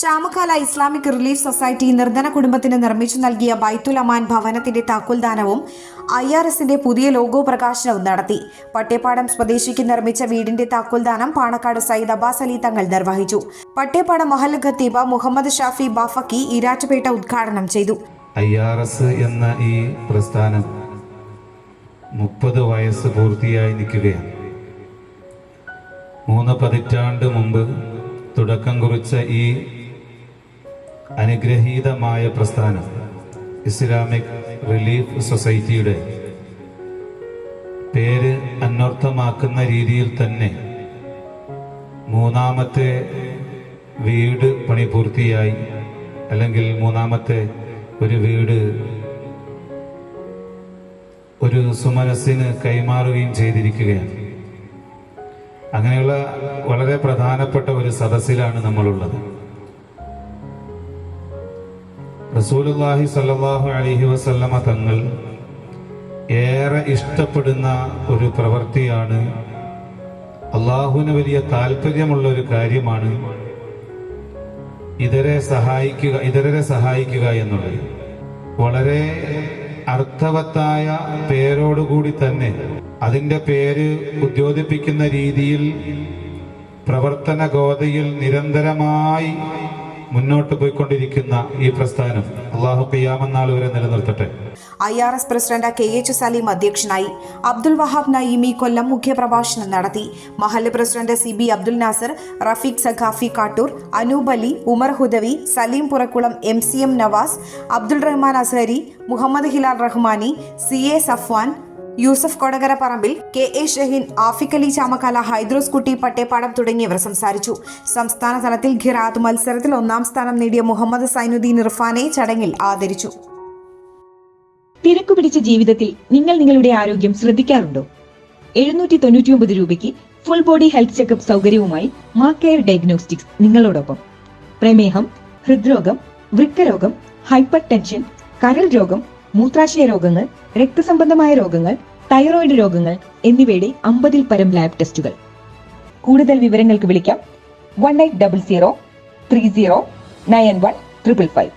Chamakkala Islamic relief society നിർധന കുടുംബത്തിന് നിർമ്മിച്ചു നൽകിയ ബൈത്തുൽ അമാൻ ഭവനത്തിന്റെ താക്കോൽദാനവും ഐ ആർ എസിന്റെ പുതിയ ലോഗോ പ്രകാശനവും നടത്തി. പട്ടേപ്പാടം സ്വദേശിക്ക് നിർമ്മിച്ച വീടിന്റെ താക്കോൽദാനം പാണക്കാട് സയ്യിദ് അബ്ബാസ് അലി തങ്ങൾ നിർവഹിച്ചു. പട്ടേപ്പാടം മഹൽ ഖത്തീബ മുഹമ്മദ് ഷാഫി ബാഫക്കി ഈരാറ്റുപേട്ട ഉദ്ഘാടനം ചെയ്തു. ഐ ആർ എസ് എന്ന ഈ പ്രസ്ഥാനം മുപ്പത് വയസ്സ് പൂർത്തിയായി നിൽക്കുകയാണ്. മൂന്ന് പതിറ്റാണ്ട് മുമ്പ് തുടക്കം കുറിച്ച ഈ അനുഗ്രഹീതമായ പ്രസ്ഥാനം ഇസ്ലാമിക് റിലീഫ് സൊസൈറ്റിയുടെ പേര് അന്വർത്ഥമാക്കുന്ന രീതിയിൽ തന്നെ മൂന്നാമത്തെ വീട് പണി പൂർത്തിയായി അല്ലെങ്കിൽ മൂന്നാമത്തെ ഒരു വീട് ഒരു സുമനസ്സിന് കൈമാറുകയും ചെയ്തിരിക്കുകയാണ്. അങ്ങനെയുള്ള വളരെ പ്രധാനപ്പെട്ട ഒരു സദസ്സിലാണ് നമ്മളുള്ളത്. റസൂലുള്ളാഹി സ്വല്ലല്ലാഹു അലൈഹി വസല്ലമ തങ്ങൾ ഏറെ ഇഷ്ടപ്പെടുന്ന ഒരു പ്രവൃത്തിയാണ് അള്ളാഹുവിന് വലിയ താല്പര്യമുള്ള ഒരു കാര്യമാണ് ഇതരെ സഹായിക്കുക ഇതരരെ സഹായിക്കുക എന്നുള്ളത്. വളരെ അർത്ഥവത്തായ പേരോടുകൂടി തന്നെ അതിന്റെ പേര് ഉദ്യോതിപ്പിക്കുന്ന രീതിയിൽ പ്രവർത്തന ഗോതയിൽ നിരന്തരമായി മുന്നോട്ട് പോയിക്കൊണ്ടിരിക്കുന്ന ഈ പ്രസ്ഥാനം അള്ളാഹു കയ്യാമെന്നാൾ വരെ നിലനിർത്തട്ടെ. I R S president K H Saleem അധ്യക്ഷനായി അബ്ദുൽ വഹാബ് നയീമി കൊല്ലം മുഖ്യപ്രഭാഷണം നടത്തി. മഹല്ല് president C B Abdul Nasar Rafeeq Saqafi Kattoor Anoob Ali Umar Hudawi Saleem Purakkulam M C M Navas Abdul Rahman Azhari Muhammad Hilal Rahmani C A Safwan Yusuf Kodakara Parambil K A Shaheen Aafikali Chamakkala Hydros Kutty Pattepadam തുടങ്ങിയവർ സംസാരിച്ചു. സംസ്ഥാന തലത്തിൽ ഖിറാത്ത് മത്സരത്തിൽ ഒന്നാം സ്ഥാനം നേടിയ മുഹമ്മദ് സൈനുദ്ദീൻ ഇർഫാനെ ചടങ്ങിൽ ആദരിച്ചു. തിരക്കു പിടിച്ച ജീവിതത്തിൽ നിങ്ങൾ നിങ്ങളുടെ ആരോഗ്യം ശ്രദ്ധിക്കാറുണ്ടോ? എഴുന്നൂറ്റി തൊണ്ണൂറ്റിയൊമ്പത് രൂപയ്ക്ക് ഫുൾ ബോഡി ഹെൽത്ത് ചെക്കപ്പ് സൗകര്യവുമായി മാ ഡയഗ്നോസ്റ്റിക്സ് നിങ്ങളോടൊപ്പം. പ്രമേഹം ഹൃദ്രോഗം വൃക്കരോഗം ഹൈപ്പർ ടെൻഷൻ കരൾ രോഗം മൂത്രാശയ രോഗങ്ങൾ രക്തസംബന്ധമായ രോഗങ്ങൾ തൈറോയിഡ് രോഗങ്ങൾ എന്നിവയുടെ അമ്പതിൽ പരം ലാബ് ടെസ്റ്റുകൾ കൂടുതൽ വിവരങ്ങൾക്ക് വിളിക്കാം. One eight double zero three zero nine one triple five